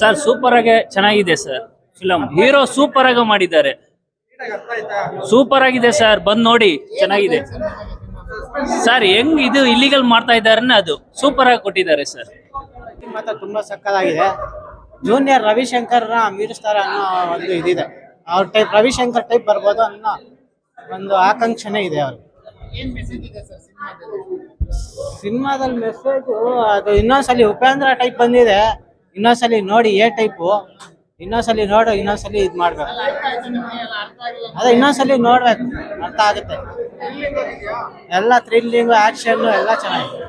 Sir super ಆಗಿ ಚೆನ್ನಾಗಿದೆ sir film hero super ಆಗಿ ಮಾಡಿದ್ದಾರೆ. ಸೂಪರ್ ಆಗಿದೆ ಸರ್ ಬಂದ್ ನೋಡಿ ಚೆನ್ನಾಗಿದೆ. ಸರ್ ಹೆಂಗ್ ಇದು ಇಲ್ಲಿಗಲ್ ಮಾಡ್ತಾ ಇದ್ದಾರೆ ಅದು ಸೂಪರ್ ಆಗಿ ಕೊಟ್ಟಿದ್ದಾರೆ ಸರ್. ಮಾತ್ರ ತುಂಬಾ ಸಕ್ಕದಾಗಿದೆ ಜೂನಿಯರ್ ರವಿಶಂಕರ್ ಮೀರಿಸ್ತಾರೆ ಅನ್ನೋ ಒಂದು ಇದಿದೆ. ಅವ್ರ ಟೈಪ್ ರವಿಶಂಕರ್ ಟೈಪ್ ಬರ್ಬೋದು ಅನ್ನೋ ಒಂದು ಆಕಾಂಕ್ಷೆನೇ ಇದೆ ಅವ್ರಿಗೆ. ಸಿನಿಮಾದಲ್ಲಿ ಮೆಸೇಜ್ ಅದು ಇನ್ನೊಂದ್ಸಲಿ ಉಪೇಂದ್ರ ಟೈಪ್ ಬಂದಿದೆ. ಇನ್ನೊಂದ್ಸಲಿ ನೋಡಿ ಎ ಟೈಪು ಇನ್ನೊಂದ್ಸಲಿ ನೋಡು ಇನ್ನೊಂದ್ಸಲಿ ಇದು ಮಾಡ್ಬೇಕು. ಅದೇ ಇನ್ನೊಂದ್ಸಲಿ ನೋಡ್ಬೇಕು ಅರ್ಥ ಆಗುತ್ತೆ. ಎಲ್ಲ ಥ್ರಿಲ್ಲಿಂಗು ಆಕ್ಷನ್ ಎಲ್ಲ ಚೆನ್ನಾಗಿದೆ.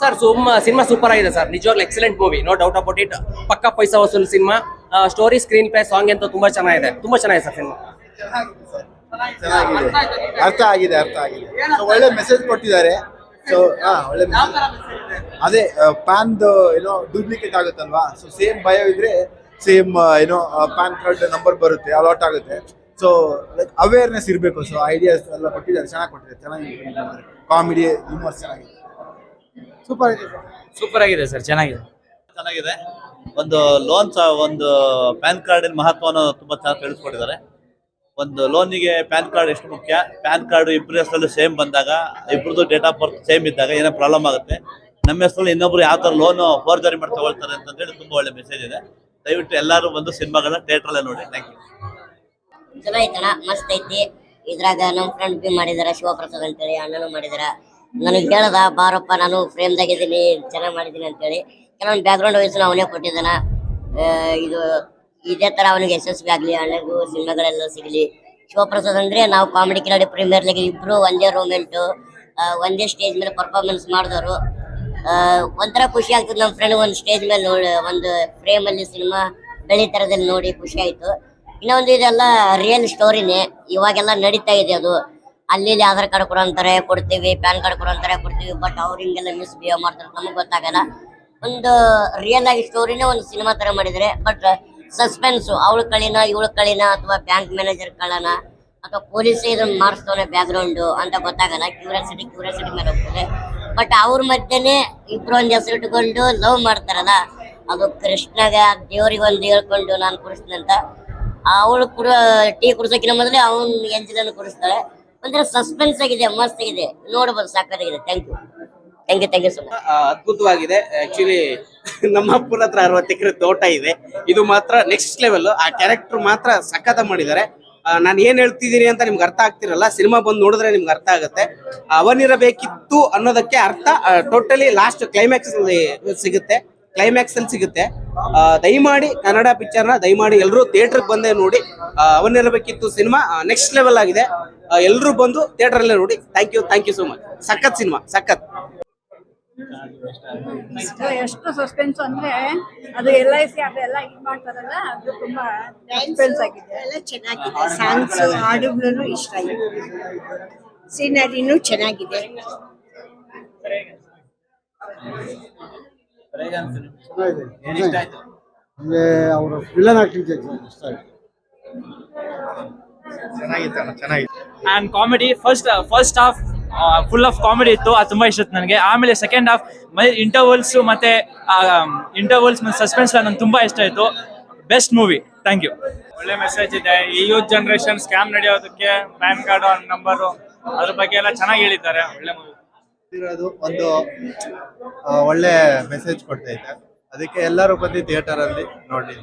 ಸರ್ ಸುಮ್ಮ ಸಿನಿಮಾ ಸೂಪರ್ ಆಗಿದೆ ಸರ್. ನಿಜವಾಗ್ಲೂ excellent movie no doubt about it ಪಕ್ಕ ಪೈಸಾ ವಸೂಲ್ cinema story screenplay song ಅಂತ ತುಂಬಾ ಚೆನ್ನಾಗಿದೆ. ತುಂಬಾ ಚೆನ್ನಾಗಿದೆ ಸರ್ ಸಿನಿಮಾ. ಚೆನ್ನಾಗಿದೆ. ಅರ್ಥ ಆಗಿದೆ ಅರ್ಥ ಆಗಿದೆ. ಸೊ ಒಳ್ಳೆ ಮೆಸೇಜ್ ಕೊಟ್ಟಿದ್ದಾರೆ. ಸೊ ಹಾ ಒಳ್ಳೆ. ಅದೇ ಪ್ಯಾನ್ದು ಏನೋ ಡೂಪ್ಲಿಕೇಟ್ ಆಗುತ್ತಲ್ವಾ ಸೊ ಸೇಮ್ ಬಯೋ ಇದ್ರೆ ಸೇಮ್ ಏನೋ ಪ್ಯಾನ್ ಕಾರ್ಡ್ ನಂಬರ್ ಬರುತ್ತೆ ಅಲಾಟ್ ಆಗುತ್ತೆ. ಸೊ ಲೈಕ್ ಅವೇರ್ನೆಸ್ ಇರಬೇಕು. ಸೊ ಐಡಿಯಾಸ್ ಎಲ್ಲ ಕೊಟ್ಟಿದ್ದಾರೆ. ಚೆನ್ನಾಗಿ ಕೊಟ್ಟಿದ್ದಾರೆ. ಚೆನ್ನಾಗಿ ಕಾಮಿಡಿ ಹ್ಯೂಮರ್ಸ್ ಚೆನ್ನಾಗಿದೆ. ಸೂಪರ್ ಆಗಿದೆ ಸೂಪರ್ ಆಗಿದೆ ಸರ್ ಚೆನ್ನಾಗಿದೆ. ಚೆನ್ನಾಗಿದೆ. ಒಂದು ಲೋನ್ ಒಂದು ಪ್ಯಾನ್ ಕಾರ್ಡಿನ ಮಹತ್ವವನ್ನು ತುಂಬಾ ಚೆನ್ನಾಗಿ ತಿಳಿಸ್ಕೊಟ್ಟಿದ್ದಾರೆ. ಒಂದು ಲೋನಿಗೆ ಪ್ಯಾನ್ ಕಾರ್ಡ್ ಎಷ್ಟು ಮುಖ್ಯ? ಪ್ಯಾನ್ ಕಾರ್ಡ್ ಇಬ್ಬರ ಹೆಸರಲ್ಲಿ ಸೇಮ್ ಬಂದಾಗ ಇಬ್ಬರದ್ದು ಡೇಟ್ ಆಫ್ ಬರ್ತ್ ಸೇಮ್ ಇದ್ದಾಗ ಏನೋ ಪ್ರಾಬ್ಲಮ್ ಆಗುತ್ತೆ. ನಮ್ಮ ಹೆಸರಲ್ಲಿ ಇನ್ನೊಬ್ರು ಯಾವ ಥರ ಲೋನ್ ಫೋರ್ಜರಿ ಮಾಡಿ ತಗೊಳ್ತಾರೆ ಅಂತಂದೇಳಿ ತುಂಬಾ ಒಳ್ಳೆ ಮೆಸೇಜ್ ಇದೆ. ದಯವಿಟ್ಟು ಎಲ್ಲರೂ ಬಂದು ಸಿನಿಮಾಗಳನ್ನ ಥಿಯೇಟ್ರಲ್ಲೇ ನೋಡಿ. ಥ್ಯಾಂಕ್ ಯು ಚಲೋ ಐತಣ ಮಸ್ತ್ ಐತಿ. ಇದ್ರಾಗ ನಮ್ಮ ಫ್ರೆಂಡ್ ಬಿ ಮಾಡಿದಾರ, ಶಿವಪ್ರಸಾದ್ ಅಂತೇಳಿ, ಅಣ್ಣನು ಮಾಡಿದಾರ. ನನಗೆ ಹೇಳ್ದ, ಬಾರಪ್ಪ, ನಾನು ಫ್ರೇಮ್ದಾಗ ಇದ್ದೀನಿ ಚೆನ್ನಾಗಿ ಮಾಡಿದ್ದೀನಿ ಅಂತೇಳಿ. ಕೆಲವೊಂದು ಬ್ಯಾಕ್ಗ್ರೌಂಡ್ ವಯಸ್ಸು ಅವನೇ ಕೊಟ್ಟಿದ್ದಾನ. ಇದು ಇದೇ ತರ ಅವನಿಗೆ ಯಶಸ್ವಿ ಆಗ್ಲಿ ಅಣ್ಣಗೂ ಸಿನಿಮಾಗಳೆಲ್ಲ ಸಿಗ್ಲಿ. ಶಿವಪ್ರಸಾದ್ ಅಂದ್ರೆ ನಾವು ಕಾಮಿಡಿ ಕಿಲಾಡಿ ಪ್ರೀಮಿಯರ್ ಲೀಗ್ ಇಬ್ರು ಒಂದೇ ರೋಮೆಂಟ್ ಒಂದೇ ಸ್ಟೇಜ್ ಮೇಲೆ ಪರ್ಫಾರ್ಮೆನ್ಸ್ ಮಾಡಿದವರು. ಒಂಥರ ಖುಷಿ ಆಗ್ತದೆ ನಮ್ಮ ಫ್ರೆಂಡ್ ಒಂದು ಸ್ಟೇಜ್ ಮೇಲೆ ನೋಡಿ, ಒಂದು ಫ್ರೇಮ್ ಅಲ್ಲಿ ಸಿನಿಮಾ ಬೆಳಿ ಬೆಳಿತರದಲ್ಲಿ ನೋಡಿ ಖುಷಿ ಆಯ್ತು. ಇನ್ನೊಂದು ಇದೆಲ್ಲ ರಿಯಲ್ ಸ್ಟೋರಿನೇ ಇವಾಗೆಲ್ಲ ನಡೀತಾ ಇದೆ ಅದು. ಅಲ್ಲಿ ಇಲ್ಲಿ ಆಧಾರ್ ಕಾರ್ಡ್ ಕೊಡು ಅಂತಾರೆ, ಕೊಡ್ತೀವಿ, ಪ್ಯಾನ್ ಕಾರ್ಡ್ ಕೊಡೋ ಅಂತಾರೆ, ಕೊಡ್ತೀವಿ ಬಟ್ ಅವ್ರು ಹಿಂಗೆಲ್ಲ ಮಿಸ್ ಬಿಹೇವ್ ಮಾಡ್ತಾರೆ. ನಮಗೆ ಗೊತ್ತಾಗಲ್ಲ. ಒಂದು ರಿಯಲ್ ಆಗಿ ಸ್ಟೋರಿನೇ ಒಂದು ಸಿನಿಮಾ ತರ ಮಾಡಿದರೆ ಬಟ್ ಸಸ್ಪೆನ್ಸ್ ಅವಳು ಕಳಿನ, ಇವಳು ಕಳಿನ, ಅಥವಾ ಬ್ಯಾಂಕ್ ಮ್ಯಾನೇಜರ್ ಕಳನ, ಅಥವಾ ಪೊಲೀಸ್ ಇದನ್ನ ಮಾಡಿಸ್ತವನೆ ಬ್ಯಾಕ್ ಗ್ರೌಂಡ್ ಅಂತ ಗೊತ್ತಾಗಲ್ಲ. ಕ್ಯೂರಿಯಾಸಿಟಿ ಕ್ಯೂರಿಯಾಸಿಟಿ ಮೇಲೆ ಹೋಗ್ತದೆ. ಬಟ್ ಅವ್ರ ಮಧ್ಯೆನೆ ಇಬ್ಬರೊಂದು ಹೆಸರು ಇಟ್ಕೊಂಡು ಲವ್ ಮಾಡ್ತಾರಲ್ಲ, ಅದು ಕೃಷ್ಣಗ, ದೇವ್ರಿಗೆ ಒಂದು ಹೇಳ್ಕೊಂಡು ನಾನು ಕುಡಿಸ್ತೀನಿ ಅಂತ. ಅವಳು ಕುಡ ಟೀ ಕುಡಿಸೋಕಿನ ಮೊದಲೇ ಅವನ್ ಎಂಜಿನನ್ನು ಕುಡಿಸ್ತಾಳೆ ಒಂಥರ ಸಸ್ಪೆನ್ಸ್ ಆಗಿದೆ, ಮಸ್ತ್ ಆಗಿದೆ. ನೋಡಬಹುದು ಸಾಕಾಗಿದೆ. Thank you thank you thank you so much ಅದ್ಭುತವಾಗಿದೆ. ಆಕ್ಚುಲಿ ನಮ್ಮ ಅಪ್ಪನ ಹತ್ರ ಅರವತ್ತು ಎಕರೆ ತೋಟ ಇದೆ. ಇದು ಮಾತ್ರ ನೆಕ್ಸ್ಟ್ ಲೆವೆಲ್ ಆ ಕ್ಯಾರೆಕ್ಟರ್ ಮಾತ್ರ ಸಖತ ಮಾಡಿದ್ದಾರೆ. ನಾನು ಏನ್ ಹೇಳ್ತಿದ್ದೀನಿ ಅಂತ ನಿಮ್ಗೆ ಅರ್ಥ ಆಗ್ತಿರಲ್ಲ? ಸಿನಿಮಾ ಬಂದು ನೋಡಿದ್ರೆ ನಿಮ್ಗೆ ಅರ್ಥ ಆಗುತ್ತೆ. ಅವನಿರಬೇಕಿತ್ತು ಅನ್ನೋದಕ್ಕೆ ಅರ್ಥ ಟೋಟಲಿ ಲಾಸ್ಟ್ ಕ್ಲೈಮ್ಯಾಕ್ಸ್ ಸಿಗುತ್ತೆ. ಕ್ಲೈಮ್ಯಾಕ್ಸ್ ಅಲ್ಲಿ ಸಿಗುತ್ತೆ. ದಯಮಾಡಿ ಕನ್ನಡ ಪಿಕ್ಚರ್ನ ದಯಮಾಡಿ ಎಲ್ಲರೂ ಥಿಯೇಟರ್ ಬಂದೇ ನೋಡಿ. ಅವನಿರಬೇಕಿತ್ತು ಸಿನಿಮಾ ನೆಕ್ಸ್ಟ್ ಲೆವೆಲ್ ಆಗಿದೆ. ಎಲ್ಲರೂ ಬಂದು ಥಿಯೇಟರ್ ಅಲ್ಲೇ ನೋಡಿ. Thank you thank you so much ಸಖತ್ ಸಿನಿಮಾ, ಸಖತ್. ಎಷ್ಟು ಸಸ್ಪೆನ್ಸ್ ಅಂದ್ರೆ ಅದು ಎಲ್ ಐ ಸಿ ಅದೆಲ್ಲ ಇದು ಮಾಡ್ತಾರಲ್ಲ ಅದು ತುಂಬಾ ಸಸ್ಪೆನ್ಸ್ ಆಗಿದೆ. ಎಲ್ಲ ಚೆನ್ನಾಗಿದೆ. ಸಾಂಗ್ಸ್ ಹಾಡುಗಳು ಇಷ್ಟ ಆಯ್ತು ಸೀನರಿನೂ ಚೆನ್ನಾಗಿದೆ. ಅಂದ್ರೆ ಅವರ ವಿಲನ್ ಆಕ್ಟಿಂಗ್ ಇಷ್ಟ ಆಯ್ತು. And comedy first first half full of comedy ಇತ್ತು. ಅದು ತುಂಬಾ ಇಷ್ಟ ನನಗೆ. ಆಮೇಲೆ ಸೆಕೆಂಡ್ ಹಾಫ್ ಇಂಟರ್ವಲ್ಸ್ ಮತ್ತೆ ಇಂಟರ್ವಲ್ಸ್ ಮತ್ತೆ ಸಸ್ಪೆನ್ಸ್ ನನ್ಗೆ ತುಂಬಾ ಇಷ್ಟ ಆಯ್ತು ಬೆಸ್ಟ್ ಮೂವಿ ಥ್ಯಾಂಕ್ ಯು ಒಳ್ಳೆ ಮೆಸೇಜ್ ಇದೆ. ಈ ಯೂತ್ ಜನರೇಷನ್ ಸ್ಕ್ಯಾಮ್ ನಡೆಯೋದಕ್ಕೆ ಪ್ಯಾನ್ ಕಾರ್ಡ್ ನಂಬರ್ ಅದ್ರ ಬಗ್ಗೆ ಎಲ್ಲ ಚೆನ್ನಾಗಿ ಹೇಳಿದ್ದಾರೆ. ಒಳ್ಳೆ ಮೂವಿ ಇರೋದು ಒಂದು ಒಳ್ಳೆ ಮೆಸೇಜ್ ಕೊಡ್ತಾ ಇದೆ ಅದಕ್ಕೆ ಎಲ್ಲರೂ ಬಂದು ಥಿಯೇಟರ್ ಅಲ್ಲಿ ನೋಡಿ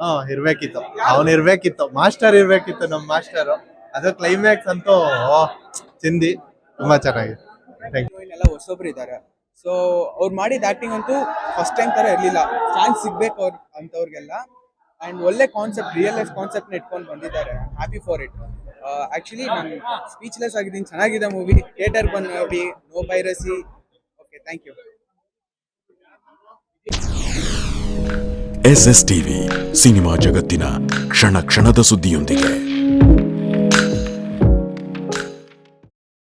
ಹಾ ಇರ್ಬೇಕಿತ್ತು. ಅವನ್ ಇರ್ಬೇಕಿತ್ತು. ಮಾಸ್ಟರ್ ಇರ್ಬೇಕಿತ್ತು ನಮ್ ಮಾಸ್ಟರ್ ಅದು ಕ್ಲೈಮ್ಯಾಕ್ಸ್ ಅಂತೂ ಓ, ಚಿಂದಿ ತುಂಬಾ ಚೆನ್ನಾಗಿದೆ. ಥ್ಯಾಂಕ್ ಯು ಎಲ್ಲ ಹೊಸೊಬ್ರು ಇದ್ದಾರೆ. ಸೊ ಅವ್ರು ಮಾಡಿದ ಆಕ್ಟಿಂಗ್ ಅಂತೂ ಫಸ್ಟ್ ಟೈಮ್ ತರ ಇರಲಿಲ್ಲ. ಚಾನ್ಸ್ ಸಿಗ್ಬೇಕು ಅವ್ರ ಅಂತವ್ರಿಗೆಲ್ಲ. ಅಂಡ್ ಒಳ್ಳೆ ಕಾನ್ಸೆಪ್ಟ್ ರಿಯಲ್ ಲೈಫ್ ಕಾನ್ಸೆಪ್ಟ್ ಇಟ್ಕೊಂಡು ಬಂದಿದ್ದಾರೆ. ಹ್ಯಾಪಿ ಫಾರ್ ಇಟ್ ಆಕ್ಚುಲಿ ನಾನು ಸ್ಪೀಚ್ಲೆಸ್ ಆಗಿದ್ದೀನಿ. ಚೆನ್ನಾಗಿದೆ ಮೂವಿ ಥಿಯೇಟರ್ ಬಂದು ನೋಡಿ. No piracy okay thank you S S TV cinema ಜಗತ್ತಿನ ಕ್ಷಣ ಕ್ಷಣದ ಸುದ್ದಿಯೊಂದಿಗೆ.